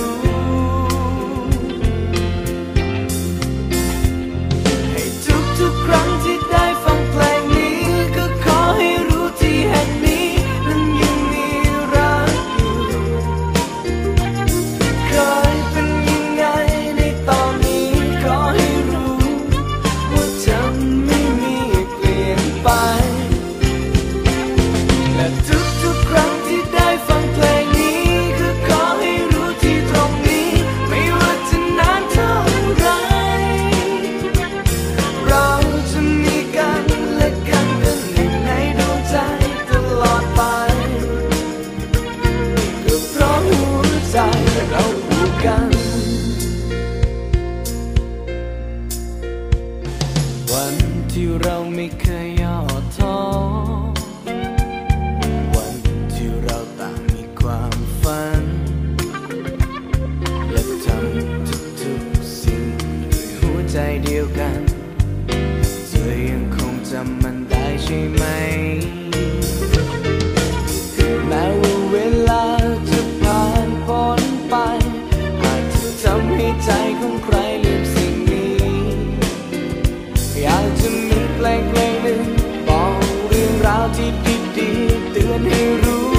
้ ที่เราไม่เคยย่อท้อวันที่เราต่างมีความฝัน และทำทุกทุสิ่งด้วยหัวใจเดียวกัน เธอยังคงจำมันได้ใช่ไหม ที่ดีๆเตือนให้รู้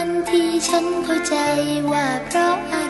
ันที่ฉันเข้าใจว่าเพราะอะไร